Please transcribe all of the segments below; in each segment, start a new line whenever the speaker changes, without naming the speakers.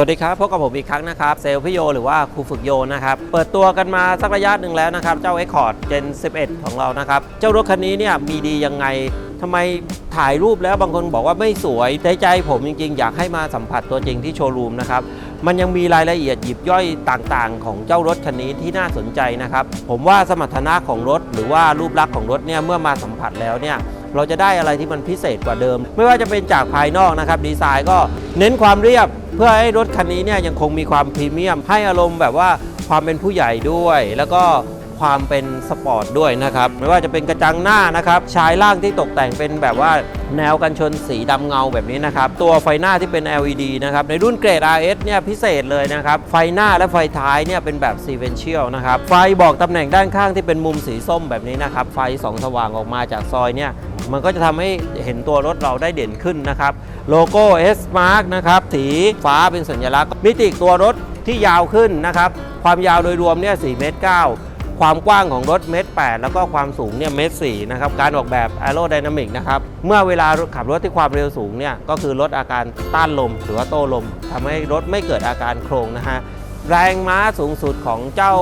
วัสดีครับพบกับผมอีกครั้งนะครับเซลพิโยหรือว่าครูฝึกโยนะครับ เปิดตัวกันมาสักระยะหนึ่งแล้วนะครับ เจ้า Accord Gen 11 ของเรานะครับ เจ้ารถคันนี้เนี่ยมีดียังไงทำไมถ่ายรูปแล้วบางคนบอกว่าไม่สวยใจใจผมจริงๆ อยากให้มาสัมผัสตัวจริงที่โชว์รูมนะครับ มันยังมีรายละเอียดหยิบย่อยต่างๆ ของเจ้ารถคันนี้ที่น่าสนใจนะครับ ผมว่าสมรรถนะของรถ หรือว่ารูปลักษณ์ของรถเนี่ยเมื่อมาสัมผัสแล้วเนี่ย เราจะได้อะไรที่มันพิเศษกว่าเดิม ไม่ว่าจะเป็นจากภายนอกนะครับดีไซน์ก็เน้นความเรียบ เพื่อให้รถคันนี้เนี่ยยังคงมีความพรีเมียม ให้อารมณ์แบบว่าความเป็นผู้ใหญ่ด้วย แล้วก็ความเป็นสปอร์ตด้วยนะครับ ไม่ว่าจะเป็นกระจังหน้านะครับชายล่างที่ตกแต่งเป็นแบบว่าแนวกันชนสีดำเงาแบบนี้นะครับ ตัวไฟหน้าที่เป็น LED นะครับ ในรุ่นเกรด RS เนี่ยพิเศษเลยนะครับ ไฟหน้าและไฟท้ายเนี่ยเป็นแบบ sequential นะครับ ไฟบอกตำแหน่งด้านข้างที่เป็นมุมสีส้มแบบนี้นะครับ ไฟสองสว่างออกมาจากซอยเนี่ย มันก็จะทำให้เห็นตัวรถเราได้เด่นขึ้นนะครับ โลโก้ S Mark นะครับสีฟ้าเป็นสัญลักษณ์ มิติตัวรถที่ยาวขึ้นนะครับ ความยาวโดยรวมเนี่ย4เมตร9ความกว้างของรถเมตร8แล้วก็ความสูงเนี่ยเมตร4นะครับ การออกแบบ Aerodynamic นะครับ เมื่อเวลาขับรถที่ความเร็วสูงเนี่ยก็คือลดอาการต้านลมหรือว่าโต้ลมทำให้รถไม่เกิดอาการโครงนะฮะ แรงม้าสูงสุดของเจ้า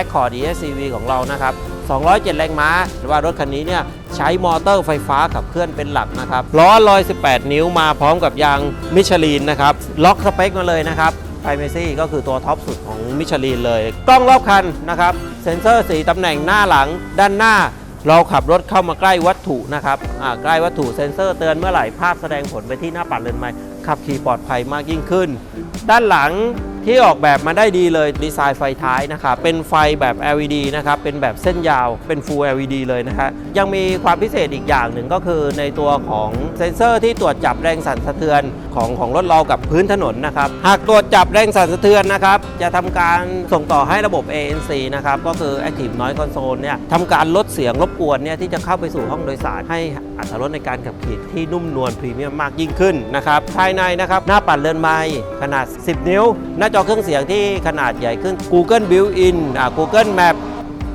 Accord ESCV ของเรานะครับ 207 แรงม้าหรือว่ารถคันนี้เนี่ยใช้มอเตอร์ไฟฟ้าขับเคลื่อนเป็นหลักนะครับ ล้อ118 นิ้วมาพร้อมกับยางมิชลินนะครับ ล็อกสเปคมาเลยนะครับไ r เมซี่ก็คือตัวท็อปสุดของมิชลินเลย กล้องรอบคันนะครับ เซ็นเซอร์สีตำแหน่งหน้าหลังด้านหน้าเราขับรถเข้ามาใกล้วัตถุนะครับใกล้วัตถุเซ็นเซอร์เตือนเมื่อไหร่ภาพแสดงผลไปที่หน้าปัดเลนไม้ขับขี่ปลอดภัยมากยิ่งขึ้น ด้านหลัง ที่ออกแบบมาได้ดีเลยดีไซน์ไฟท้ายนะครับเป็นไฟแบบ LED นะครับเป็นแบบเส้นยาวเป็น Full LED เลยนะฮะยังมีความพิเศษอีกอย่างหนึ่งก็คือในตัวของเซ็นเซอร์ที่ตรวจจับแรงสั่นสะเทือนของของรถเรากับพื้นถนนนะครับหากตรวจจับแรงสั่นสะเทือนนะครับจะทำการส่งต่อให้ระบบ ANC นะครับก็คือ Active Noise Console เนี่ยทำการลดเสียงรบกวนเนี่ยที่จะเข้าไปสู่ห้องโดยสารให้อัตรถรสในการขับขี่ที่นุ่มนวลพรีเมียมมากยิ่งขึ้นนะครับภายในนะครับหน้าปัดเรือนไม้ขนาด 10 นิ้วหน้าจอเครื่องเสียงที่ขนาดใหญ่ขึ้น Google Built-in อ่า Google Map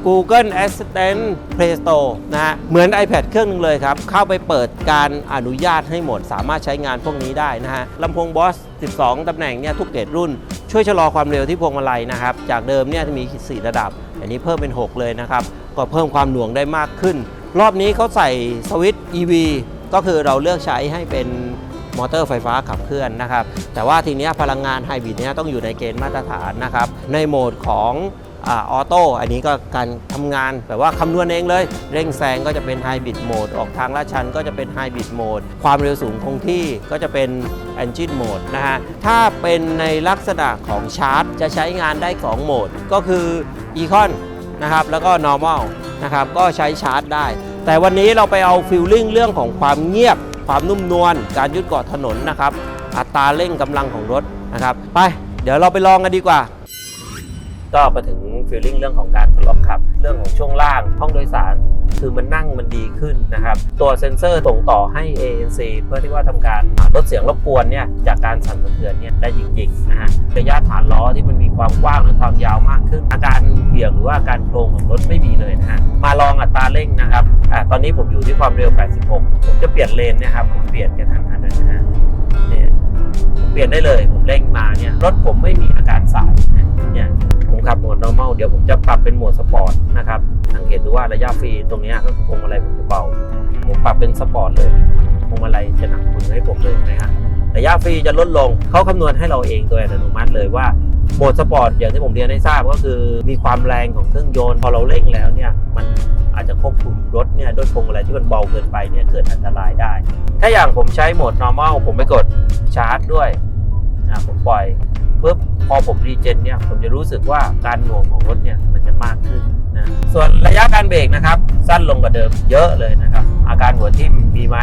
Google Assistant Play Store นะฮะ เหมือน iPad เครื่องหนึงเลยครับ เข้าไปเปิดการอนุญาตให้หมด สามารถใช้งานพวกนี้ได้นะฮะลำโพง Boss 12 ตำแหน่งเนี่ยทุกเกรดรุ่น ช่วยชะลอความเร็วที่พวงมาลัยนะครับ จากเดิมเนี่ยจะมี 4 ระดับ อันนี้เพิ่มเป็น 6 เลยนะครับ ก็เพิ่มความหน่วงได้มากขึ้น รอบนี้เขาใส่สวิตช์ EV ก็คือเราเลือกใช้ให้เป็น มอเตอร์ไฟฟ้าขับเคลื่อนนะครับ แต่ว่าทีนี้พลังงานไฮบริดเนี่ยต้องอยู่ในเกณฑ์มาตรฐานนะครับ ในโหมดของออโต้อันนี้ก็การทำงานแบบว่าคำนวณเองเลย เร่งแซงก็จะเป็นไฮบริดโหมดออกทางลาดชันก็จะเป็นไฮบริดโหมดความเร็วสูงคงที่ก็จะเป็น Engine Mode นะฮะถ้าเป็นในลักษณะของชาร์จ จะใช้งานได้2โหมด ก็คือ Econ นะครับแล้วก็ Normal นะครับก็ใช้ชาร์จได้ แต่วันนี้เราไปเอาฟิลลิ่งเรื่องของความเงียบ ความนุ่มนวลการยึดเกาะถนนนะครับ อัตราเร่งกำลังของรถนะครับ ไป เดี๋ยวเราไปลองกันดีกว่า ก็มาถึงฟีลลิ่งเรื่องของการทดลองขับ เรื่องของช่วงล่างห้องโดยสารคือมันนั่งมันดีขึ้นนะครับ ตัวเซ็นเซอร์ส่งต่อให้ ANC เพื่อที่ว่าทำการลดเสียงรบกวนเนี่ยจากการสั่นสะเทือนเนี่ยได้จริงๆนะฮะระยะฐานล้อที่มันมีความกว้างและความยาวมากขึ้นอาก เบี่ยงหรือว่าการโครงของรถไม่มีเลยนะฮะมาลองอัตราเร่งนะครับอ่าตอนนี้ผมอยู่ที่ความเร็ว 86 ผมจะเปลี่ยนเลนนะครับผมเปลี่ยนกระทันหันนะฮะเนี่ยผมเปลี่ยนได้เลยผมเร่งมาเนี่ยรถผมไม่มีอาการสายเนี่ยผมขับโหมด normal เดี๋ยวผมจะปรับเป็นโหมดสปอร์ตนะครับสังเกตดูว่าระยะฟรีตรงเนี้ยก็คือพวงมาลัยผมจะเบาผมปรับเป็นสปอร์ตเลยพวงมาลัยจะหนักมือให้ผมเลยนะฮะระยะฟรีจะลดลงเขาคำนวณให้เราเองโดยอัตโนมัติเลยว่า โหมดสปอร์ตอย่างที่ผมเรียนให้ทราบก็คือมีความแรงของเครื่องยนต์พอเราเร่งแล้วเนี่ยมันอาจจะควบคุมรถเนี่ยด้วยพวงมาลัยที่มันเบาเกินไปเนี่ยเกิดอันตรายได้ ถ้าอย่างผมใช้โหมด normal ผมไปกดชาร์จด้วยอะผมปล่อยปุ๊บพอผมรีเจนเนี่ยผมจะรู้สึกว่าการหน่วงของรถเนี่ยมันจะมากขึ้นนะส่วนระยะการเบรกนะครับ สั้นลงกว่าเดิมเยอะเลยนะครับ อาการหัวทิ่มมีไหม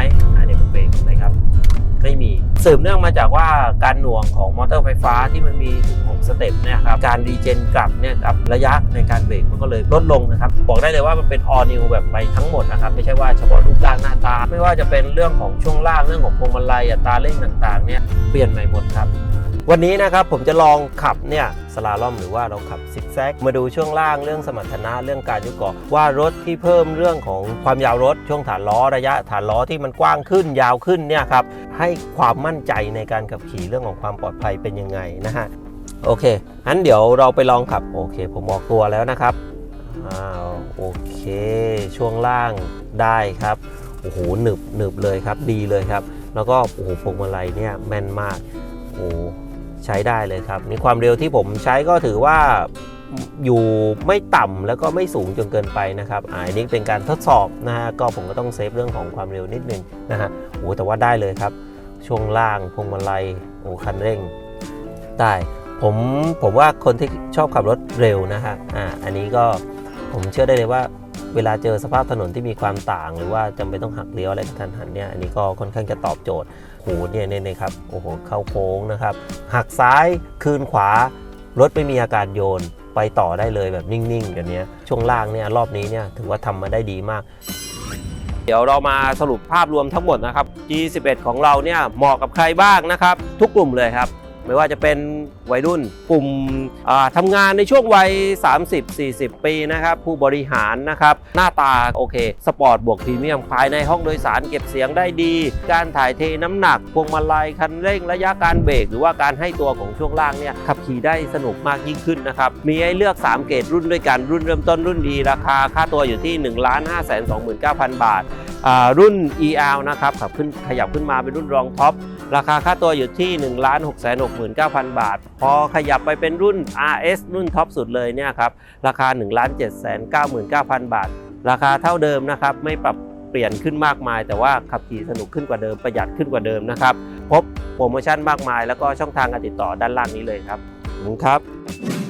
สืบเนื่องมาจากว่าการหน่วงของมอเตอร์ไฟฟ้าที่มันมีถึง6สเต็ปเนี่ยครับการรีเจนกลับเนี่ยกับระยะในการเบรกมันก็เลยลดลงนะครับ บอกได้เลยว่ามันเป็น all new แบบไปทั้งหมดนะครับ ไม่ใช่ว่าเฉพาะรูปร่างหน้าตา ไม่ว่าจะเป็นเรื่องของช่วงล่างเรื่องของพวงมาลัยอัตราเร่งต่างๆเนี่ยเปลี่ยนใหม่หมดครับ วันนี้นะครับผมจะลองขับเนี่ยสลาล่อมหรือว่าเราขับซิกแซกมาดูช่วงล่างเรื่องสมรรถนะเรื่องการยุกเกาะว่ารถที่เพิ่มเรื่องของความยาวรถช่วงฐานล้อระยะฐานล้อที่มันกว้างขึ้นยาวขึ้นเนี่ยครับให้ความมั่นใจในการขับขี่เรื่องของความปลอดภัยเป็นยังไงนะฮะโอเคงั้นเดี๋ยวเราไปลองขับโอเค ผมออกตัวแล้วนะครับอ้าวโอเค ช่วงล่างได้ครับโอ้โหหนึบหนึบเลยครับดีเลยครับ แล้วก็โอ้โหพวงมาลัยเนี่ยแม่นมากโอ้ ใช้ได้เลยครับนี่ความเร็วที่ผมใช้ก็ถือว่าอยู่ไม่ต่ำแล้วก็ไม่สูงจนเกินไปนะครับอันนี้เป็นการทดสอบนะฮะก็ผมก็ต้องเซฟเรื่องของความเร็วนิดนึงนะฮะโอ้แต่ว่าได้เลยครับ ช่วงล่างพวงมาลัยโอ้คันเร่ง ได้ผมผมว่าคนที่ชอบขับรถเร็วนะฮะอ่าอันนี้ก็ผมเชื่อได้เลยว่า เวลาเจอสภาพถนนที่มีความต่าง หรือว่าจำเป็นต้องหักเลี้ยวอะไรกระทันหันเนี่ยอันนี้ก็ค่อนข้างจะตอบโจทย์โหเนี่ยเนี่ยเนี่ยครับโอ้โหเข้าโค้งนะครับหักซ้ายคืนขวารถไม่มีอาการโยนไปต่อได้เลยแบบนิ่งๆกันเนี้ช่วงล่างเนี่ยรอบนี้เนี่ยถือว่าทำมาได้ดีมาก เดี๋ยวเรามาสรุปภาพรวมทั้งหมดนะครับ G11 ของเราเนี่ยเหมาะกับใครบ้างนะครับ ทุกกลุ่มเลยครับ ไม่ว่าจะเป็นวัยรุ่นกลุ่มอ่าทำงานในช่วงวัย 30-40 ปีนะครับ ผู้บริหารนะครับ หน้าตาโอเค สปอร์ตบวกพรีเมียมภายในห้องโดยสารเก็บเสียงได้ดี การถ่ายเทน้ำหนัก พวงมาลัยคันเร่งระยะการเบรก หรือว่าการให้ตัวของช่วงล่างเนี่ยขับขี่ได้สนุกมากยิ่งขึ้นนะครับ มีให้เลือก 3 เกรดรุ่นด้วยกันรุ่นเริ่มต้นรุ่นดีราคาค่าตัวอยู่ที่ 1 5 2 9 0 0 0 บาทอ่ารุ่น EL นะครับขับขึ้นขยับขึ้นมาเป็นรุ่นรองท็อป ราคาค่าตัวอยู่ที่ 1 6 6 9 0 0 0 บาท พอขยับไปเป็นรุ่น RS รุ่นท็อปสุดเลยเนี่ยครับราคา 1 7 9 9 0 0 0 บาท ราคาเท่าเดิมนะครับไม่ปรับเปลี่ยนขึ้นมากมาย แต่ว่าขับขี่สนุกขึ้นกว่าเดิมประหยัดขึ้นกว่าเดิมนะครับพบโปรโมชั่นมากมาย แล้วก็ช่องทางการติดต่อด้านล่างนี้เลยครับขอบคุณครับ